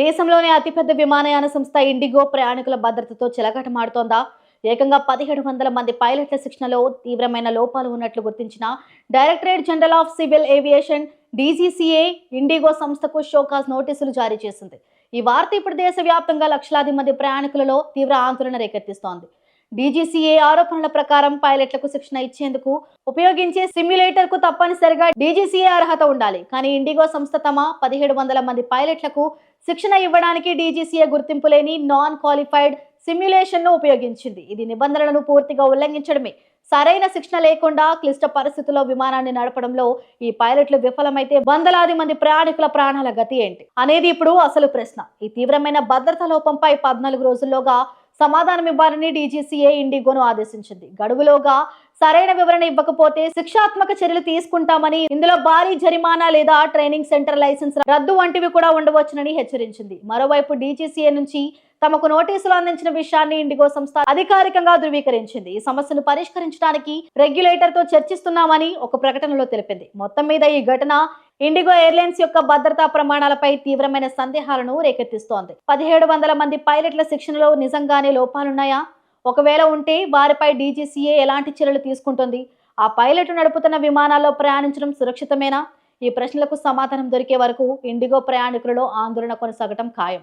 దేశంలోనే అతిపెద్ద విమానయాన సంస్థ ఇండిగో ప్రయాణికుల భద్రతతో చిలకటమాడుతోందా ఏకంగా పదిహేడు వందల మంది పైలట్ల శిక్షణలో తీవ్రమైన లోపాలు ఉన్నట్లు గుర్తించిన directorate general of civil aviation DGCA IndiGo సంస్థకు షోకాజ్ నోటీసులు జారీ చేసింది. ఈ వార్త ఇప్పుడు దేశవ్యాప్తంగా లక్షలాది మంది ప్రయాణికులలో తీవ్ర ఆందోళన రేకెత్తిస్తోంది. డీజీసీఏ ఆరోపణల ప్రకారం పైలట్లకు శిక్షణ ఇచ్చేందుకు ఉపయోగించే సిమ్యులేటర్కు తప్పనిసరిగా డీజీసీఏ అర్హత ఉండాలి. కానీ ఇండిగో సంస్థ తమ పదిహేడు వందల మంది పైలట్లకు శిక్షణ ఇవ్వడానికి డీజీసీఏ గుర్తింపు లేని నాన్ క్వాలిఫైడ్ సిమ్యులేషన్ను ఉపయోగించింది. ఇది నిబంధనలను పూర్తిగా ఉల్లంఘించడమే. సరైన శిక్షణ లేకుండా క్లిష్ట పరిస్థితుల్లో విమానాన్ని నడపడంలో ఈ పైలట్లు విఫలమైతే వందలాది మంది ప్రయాణికుల ప్రాణాల గతి ఏంటి? అనేది ఇప్పుడు అసలు ప్రశ్న. ఈ తీవ్రమైన భద్రతా లోపంపై పద్నాలుగు రోజుల్లోగా సమాధానం ఇవ్వాలని డీజీసీఏ ఇండిగోను ఆదేశించింది. గడువులోగా సరైన వివరణ ఇవ్వకపోతే శిక్షాత్మక చర్యలు తీసుకుంటామని ఇందులో భారీ జరిమానా లేదా ట్రైనింగ్ సెంటర్ లైసెన్స్ రద్దు వంటివి కూడా ఉండవచ్చునని హెచ్చరించింది. మరోవైపు డీజీసీఏ నుంచి తమకు నోటీసులు అందించిన విషయాన్ని ఇండిగో సంస్థ అధికారికంగా ధృవీకరించింది. ఈ సమస్యను పరిష్కరించడానికి రెగ్యులేటర్తో చర్చిస్తున్నామని ఒక ప్రకటనలో తెలిపింది. మొత్తం మీద ఈ ఘటన ఇండిగో ఎయిర్లైన్స్ యొక్క భద్రతా ప్రమాణాలపై తీవ్రమైన సందేహాలను రేకెత్తిస్తోంది. పదిహేడు వందల మంది పైలట్ల శిక్షణలో నిజంగానే లోపాలున్నాయా? ఒకవేళ ఉంటే వారిపై డీజీసీఏ ఎలాంటి చర్యలు తీసుకుంటుంది? ఆ పైలట్ నడుపుతున్న విమానాల్లో ప్రయాణించడం సురక్షితమేనా? ఈ ప్రశ్నలకు సమాధానం దొరికే వరకు ఇండిగో ప్రయాణికులలో ఆందోళన కొనసాగటం ఖాయం.